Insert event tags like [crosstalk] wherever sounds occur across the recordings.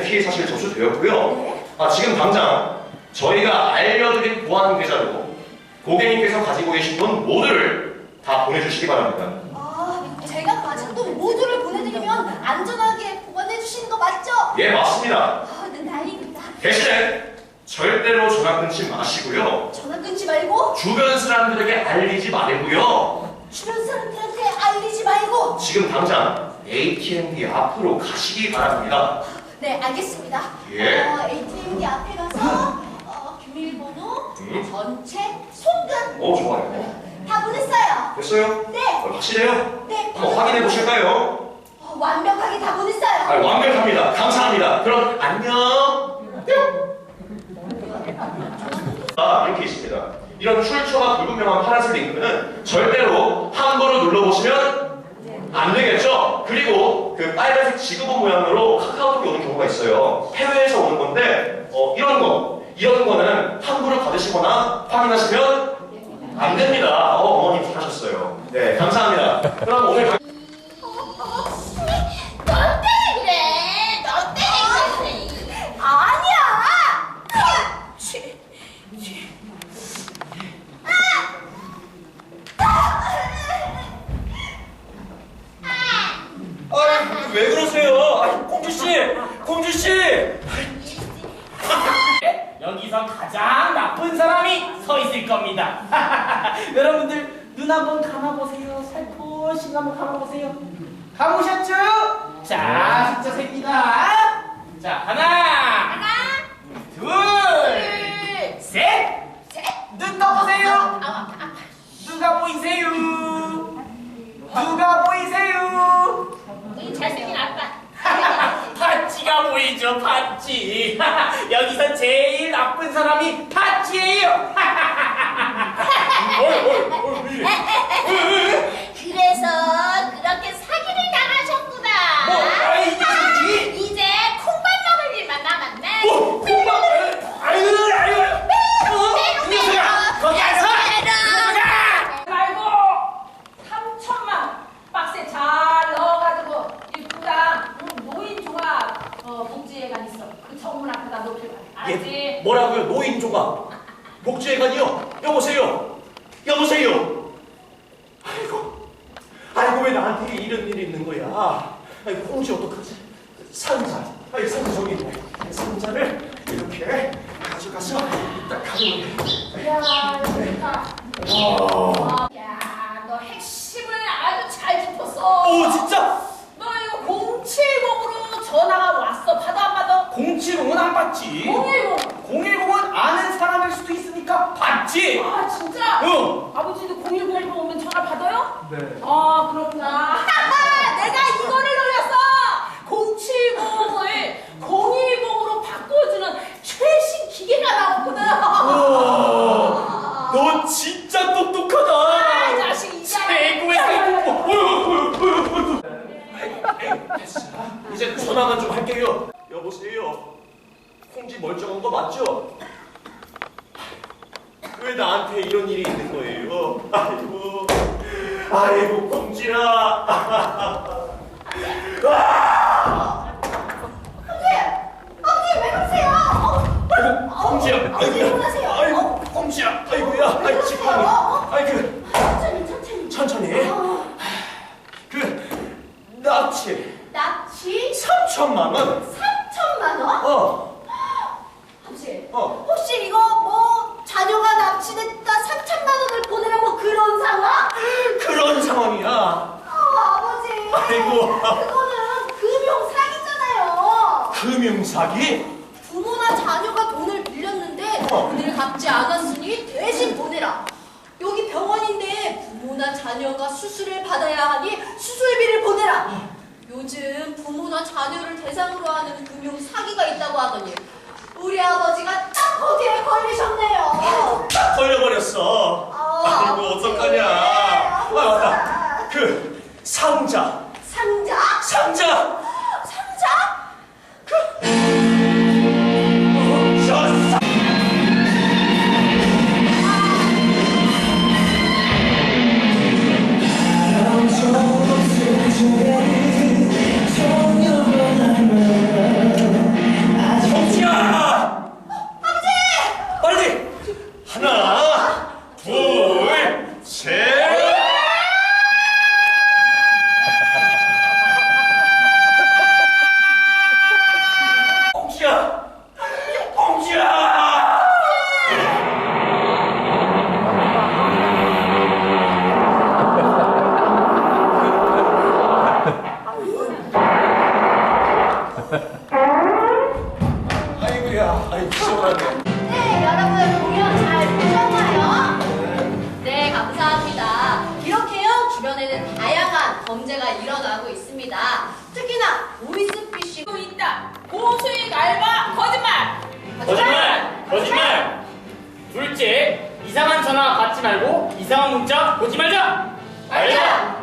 피해 사실 접수되었고요. 네. 아, 지금 당장 저희가 알려드린 보안 계좌로 고객님께서 가지고 계신 돈 모두를 다 보내주시기 바랍니다. 아, 제가 가진 돈 모두를 보내드리면 안전하게 보관해 주시는 거 맞죠? 예, 맞습니다. 아, 네, 다행입니다. 대신에 절대로 전화 끊지 마시고요. 전화 끊지 말고 주변 사람들에게 알리지 말고요. 주변 사람들한테 알리지 말고. 지금 당장 ATM기 앞으로 가시기 바랍니다. 네, 알겠습니다. 예. 어, ATM기 앞에 가서 어, 비밀번호, 음. 전체, 송금 오, 좋아요. 다 보냈어요. 됐어요? 네, 어, 확실해요? 네. 한번 확인해 보실까요? 어, 완벽하게 다 보냈어요. 아, 완벽합니다. 감사합니다. 그럼 안녕. 아, 이렇게 있습니다. 이런 출처가 불분명한 파란색 링크는 절대로 함부로 눌러보시면 안 되겠죠? 그 빨간색 지구본 모양으로 카카오톡이 오는 경우가 있어요. 해외에서 오는 건데, 어, 이런 거, 이런 거는 함부로 받으시거나 확인하시면 안 됩니다. 어, 어머님 잘하셨어요. 네, 감사합니다. 그럼 오늘 가- 너 때문에 그래. 너 때문에 그래. 아니야. 치. 아, 왜 그러세요? 아, 공주 씨, 공주 씨. 여기서 가장 나쁜 사람이 서 있을 겁니다. [laughs] 여러분들 눈 한번 감아보세요. 살포시 한번 감아보세요. 감으셨죠? 자, 숫자 셉니다. 자, 하나, 하나, 둘, 둘, 셋. 셋. 눈 떠보세요. 아우, 아파, 아파. 누가 보이세요? 누가 보이세요? 이 잘생긴 아빠. [laughs] 파찌가 보이죠, 파찌. [laughs] 여기서 제일 나쁜 사람이 파찌예요. 어이, 어이, 어이, 왜 이래? 그래서 그렇게 사기를 당하셨구나. 뭐, 아이, 이- 이제 콩밥 먹을 일만 남았네. 뭐, 콩밥, 아유, 아유, 어? 이 녀석아, 거기 앉아! 이 녀석아! 말고 3천만 박스에 잘 넣어가지고 입구랑 노인 종합 어, 복지회관 있어. 그 정문 앞에다 놓길 바래. 알았지? 예, 뭐라고요? 노인조가 복지회관이요? 여보세요? 여보세요? 아이고, 아이고 왜 나한테 이런 일이 있는 거야? 아이고 공지 어떡하지? 상자, 아이 상자 저기 있네. 상자를 이렇게 가져가서 딱 가져오면 돼. 야, 좋다. 와, 야, 너 핵심을 아주 잘 짚었어. 오, 진짜? 너 이거 070으로 전화가 왔어. 받아 안 받아? 070은 안 받지. 010. 010은 아는 사람일 수도 있으니까 받지. 아, 진짜? 응. 아버지도 010 오면 전화 받아요? 네. 아, 그렇구나. [laughs] 내가 이거를 노렸어! 070을 010으로 바꿔주는 최신 기계가 나왔거든. 우와, 너 진짜 아, 똑똑하다. 자식 있잖아. 최고의 됐어. 이제 전화만 좀 할게요. 멀쩡한 거 맞죠? 왜 나한테 이런 일이 있는 거예요? 아이고, 아이고 콩지야. 아버지 왜 그러세요? 어, 아이고 콩지야. 아버지 일어나세요. 아이고 콩지야. 아이고야. 아이 지금. 아이 그 천천히 천천히. 천천히. 어, 그 나치 납치 3천만 원. 3천만 원? 어. 아버지 어. 혹시 이거 뭐 자녀가 납치됐다 3천만 원을 보내라고 뭐 그런 상황? 그런 상황이야. 어, 아버지 아이고. 그거는 금융 사기잖아요 사기? 부모나 자녀가 돈을 빌렸는데 어. 돈을 갚지 않았으니 대신 보내라 여기 병원인데 부모나 자녀가 수술을 받아야 하니 수술비를 보내라 요즘 부모나 자녀를 대상으로 하는 금융 사기가 있다고 하더니 우리 아버지가 딱 아이구야, 아이 시원하네. 네, 여러분 공연 잘 보셨나요? 네, 감사합니다. 이렇게요, 주변에는 다양한 범죄가 일어나고 있습니다. 특히나 보이스피싱도 있다. 고수의 알바 거짓말. 거짓말! 거짓말! 둘째, 이상한 전화 받지 말고 이상한 문자 보지 말자! 말자!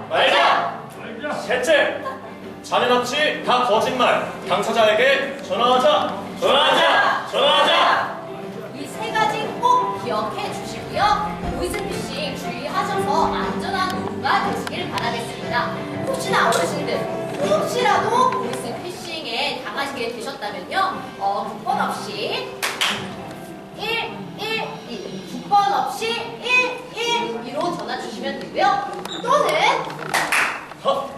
셋째, 자네 납치 다 거짓말. 당사자에게 전화하자. 전화하자. 전화하자. 이 세 가지 꼭 기억해 주시고요. 보이스피싱 주의하셔서 안전한 노후가 되시길 바라겠습니다. 혹시나 어르신들 혹시라도 보이스피싱에 당하시게 되셨다면요. 어, 국번 없이 1, 1, 2 국번 없이 1, 1, 2로 전화 주시면 되고요. 또는 헛.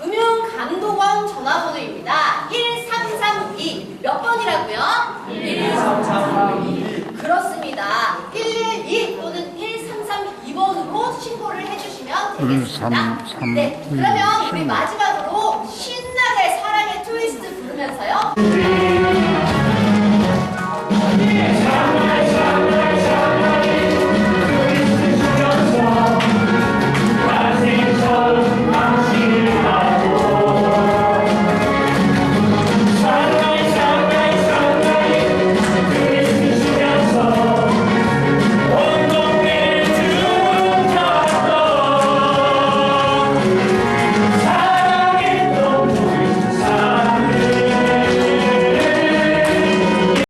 금융감독원 전화번호입니다. 1332. 몇 번이라고요? 1332. 그렇습니다. 112 또는 1332번으로 신고를 해주시면 되겠습니다. 1332. 네, 그러면 우리 마지막으로 신나게 사랑의 트위스트 부르면서요.